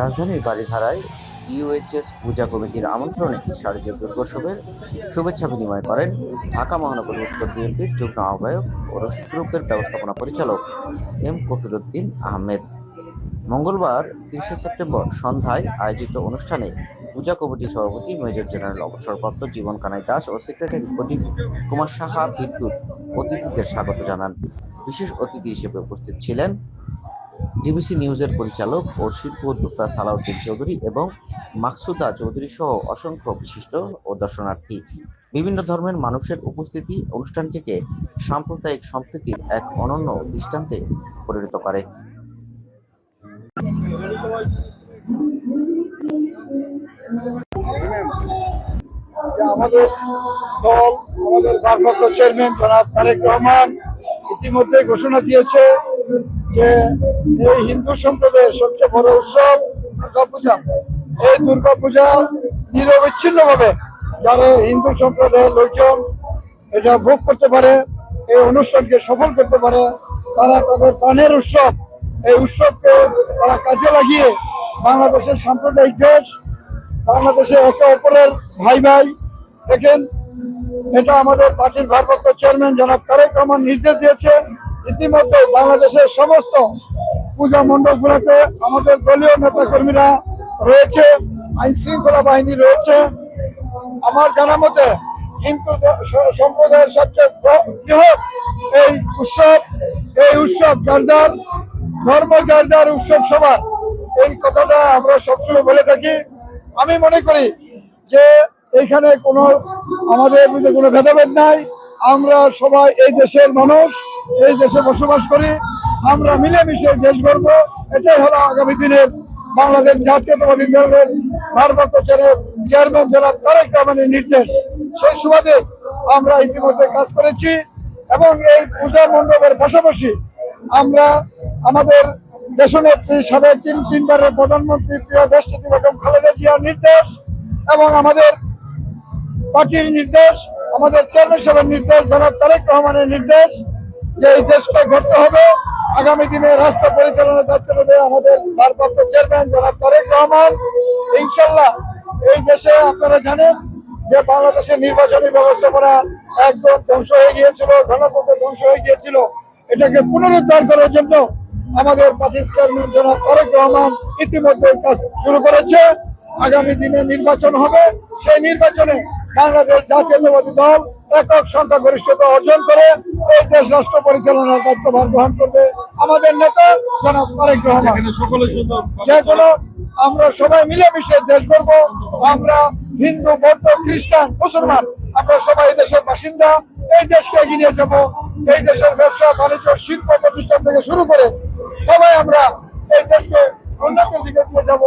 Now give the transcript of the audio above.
রাজধানীর বাড়িধারায় ইউএইচএস পূজা কমিটির আমন্ত্রণে শারদীয় দুর্গোৎসবের শুভেচ্ছা বিনিময় করেন ঢাকা মহানগর উত্তর বিএনপির যুগ্ম আহ্বায়ক ও রশিদ গ্রুপের ব্যবস্থাপনা পরিচালক এম কফিরুদ্দিন আহমেদ। মঙ্গলবার তিরিশে সেপ্টেম্বর সন্ধ্যায় আয়োজিত অনুষ্ঠানে পূজা কমিটির সভাপতি মেজর জেনারেল অবসরপ্রাপ্ত জীবন কানাই দাস ও সেক্রেটারি প্রদীপ কুমার সাহা বিদ্যুৎ অতিথিদের স্বাগত জানান। বিশেষ অতিথি হিসেবে উপস্থিত ছিলেন ডিবিসি নিউজের পরিচালক ও শিল্প উদ্যোক্তা সালাউদ্দিন চৌধুরী এবং মাকসুদা চৌধুরী সহ অসংখ্য বিশিষ্ট ও দর্শনার্থী। বিভিন্ন ধর্মের মানুষের উপস্থিতি অনুষ্ঠানটিকে সাম্প্রদায়িক সম্প্রীতির এক অনন্য দৃষ্টান্তে পরিণত করে। আমাদের দল, আমাদের ভারপ্রাপ্ত চেয়ারম্যান তারেক রহমান ইতিমধ্যে ঘোষণা দিয়েছে যে এই হিন্দু সম্প্রদায়ের সবচেয়ে বড় উৎসব দুর্গাপূজা। এই দুর্গাপূজা নিরবিচ্ছিন্নভাবে যারা হিন্দু সম্প্রদায়ের লোকজন এটা ভোগ করতে পারে, এই অনুষ্ঠানকে সফল করতে পারে, তারা তাদের প্রাণের উৎসব, এই উৎসবকে তারা কাজে লাগিয়ে বাংলাদেশের সাম্প্রদায়িক দেশ বাংলাদেশে একে অপরের ভাই ভাই দেখেন, এটা আমাদের পার্টির ভারপ্রাপ্ত চেয়ারম্যান জনাব তারেক রহমান নির্দেশ দিয়েছে। ইতিমধ্যে বাংলাদেশের সমস্ত পূজা মণ্ডপগুলোতে আমাদের দলীয় নেতা কর্মীরা রয়েছে আইন শৃঙ্খলা বাহিনী রয়েছে। আমার জানা মতে হিন্দু সম্প্রদায়ের সবচেয়ে বৃহৎ এই উৎসব এই উৎসব যার যার ধর্ম, যার যার উৎসব সবার। এই কথাটা আমরা সবসময় বলে থাকি। আমি মনে করি যে এইখানে কোনো, আমাদের মধ্যে কোনো ভেদাভেদ নাই। আমরা সবাই এই দেশের মানুষ। এই দেশে বসবাস করি, আমরা মিলেমিশে দেশ গর্ব এটাই হলো আগামী দিনের বাংলাদেশ জাতীয়তাবাদী দলের ভারপ্রাপ্ত চেয়ার- চেয়ারম্যান জনাব তারেক রহমানের নির্দেশ। সেই সুবাদে আমরা ইতিমধ্যে কাজ করেছি এবং এই পূজা মণ্ডপের পাশাপাশি আমরা আমাদের দেশনেত্রী সাবেক তিন, তিনবারের প্রধানমন্ত্রী প্রিয় দেশনেত্রী বেগম খালেদা জিয়ার নির্দেশ এবং আমাদের পার্টির নির্দেশ, আমাদের চেয়ারম্যান সাহেবের নির্দেশ, জনাব তারেক রহমানের নির্দেশ। যে এই দেশকে গড়তে হবে, আগামী দিনে রাষ্ট্র পরিচালনার দায়িত্ব নেবে আমাদের ভারপ্রাপ্ত চেয়ারম্যান জনাব তারেক রহমান। ইনশাল্লাহ এই দেশে আপনারা জানেন যে বাংলাদেশের নির্বাচনী ব্যবস্থাপনা একদম ধ্বংস হয়ে গিয়েছিল, গণতন্ত্র ধ্বংস হয়ে গিয়েছিল। এটাকে পুনরুদ্ধার করার জন্য আমাদের পার্টির চেয়ারম্যান জনাব তারেক রহমান ইতিমধ্যে কাজ শুরু করেছে। আগামী দিনে নির্বাচন হবে। সেই নির্বাচনে বাংলাদেশ জাতীয়তাবাদী দল একক সংখ্যাগরিষ্ঠতা অর্জন করে এই দেশ রাষ্ট্র পরিচালনার দায়িত্বভার গ্রহণ করবে। আমাদের নেতা জনাব তারেক রহমান। যে কোনো আমরা সবাই মিলেমিশে দেশ করব আমরা হিন্দু বৌদ্ধ খ্রিস্টান মুসলমান আমরা সবাই এই দেশের বাসিন্দা। এই দেশকে এগিয়ে নিয়ে যাব। এই দেশের ব্যবসা বাণিজ্য শিল্প প্রতিষ্ঠান থেকে শুরু করে সবাই আমরা এই দেশকে উন্নতির দিকে দিয়ে যাব।